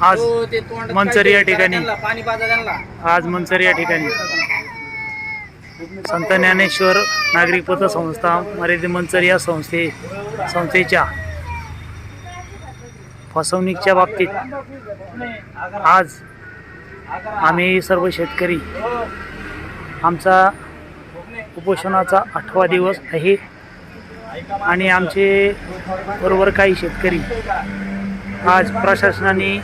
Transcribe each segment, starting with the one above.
आज मंचर या ठिकाणी. आज मनसर या ठिकाणी. संत ज्ञानेश्वर नागरी पतसंस्था मर्यादित मंचर या संस्थे संस्थेच्या फसवणुकीच्या बाबतीत आज आम्ही सर्व शेतकरी आमचा उपोषणाचा आठवा दिवस आहे. आणि आमचे बरोबर काही शेतकरी आज प्रशासनाने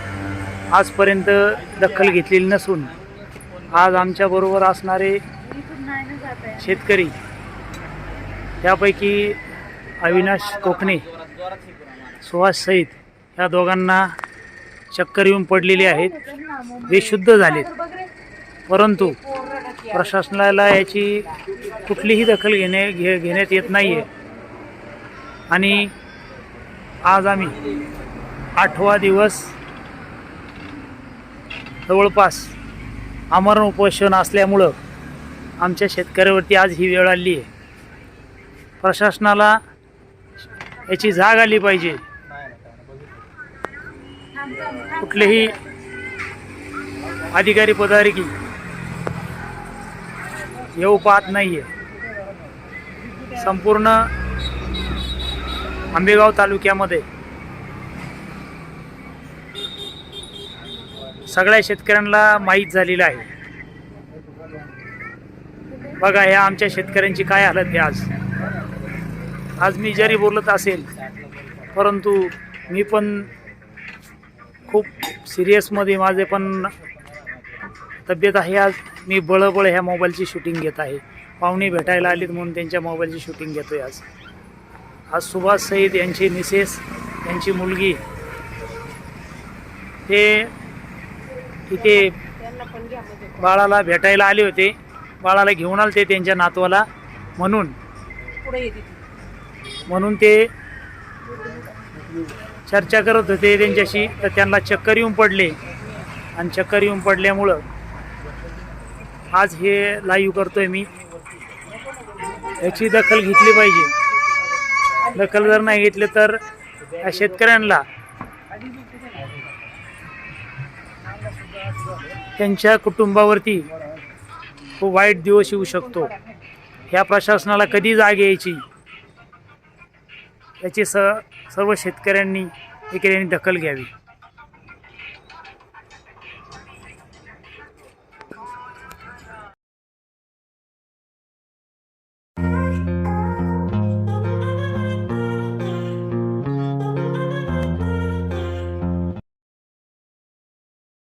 आजपर्यंत दखल घेतलेली नसून आज आमच्याबरोबर असणारे शेतकरी त्यापैकी अविनाश कोकणे सुहास सहित या दोघांना चक्कर येऊन पडलेले आहेत. बेशुद्ध झालेत. परंतु प्रशासनाला याची कुठलीही दखल घेणे घे घेण्यात येत नाही आहे आणि आज आम्ही आठवा दिवस जवळपास आमरण उपोषण असल्यामुळं आमच्या शेतकऱ्यावरती आज ही वेळ आली आहे. प्रशासनाला याची जाग आली पाहिजे. कुठलेही अधिकारी पदाधिकारी येऊ पाहत नाही आहे संपूर्ण आंबेगाव तालुक्यामध्ये. सगळ्या शेतकऱ्यांना माहीत झालेलं आहे. बघा ह्या आमच्या शेतकऱ्यांची काय हालत आहे आज. आज मी जरी बोलत असेल परंतु मी पण खूप सिरियसमध्ये माझे पण तब्येत आहे. आज मी बळबळ ह्या मोबाईलची शूटिंग घेत आहे. पाहुणे भेटायला आलीत म्हणून त्यांच्या मोबाईलची शूटिंग घेतो आहे आज. आज सुभाष सईद यांची मिसेस यांची मुलगी. हे इथे बाळाला भेटायला आले होते. बाळाला घेऊन आले ते त्यांच्या नातवाला म्हणून. म्हणून ते चर्चा करत होते त्यांच्याशी. तर त्यांना चक्कर येऊन पडले. आणि चक्कर येऊन पडल्यामुळं आज हे लाईव्ह करतोय मी. याची दखल घेतली पाहिजे. दखल जर नाही घेतली तर या शेतकऱ्यांना त्यांच्या कुटुंबावरती खूप वाईट दिवस येऊ शकतो. ह्या प्रशासनाला कधी जाग यायची? याची स सर्व शेतकऱ्यांनी एकेऱ्यांनी दखल घ्यावी.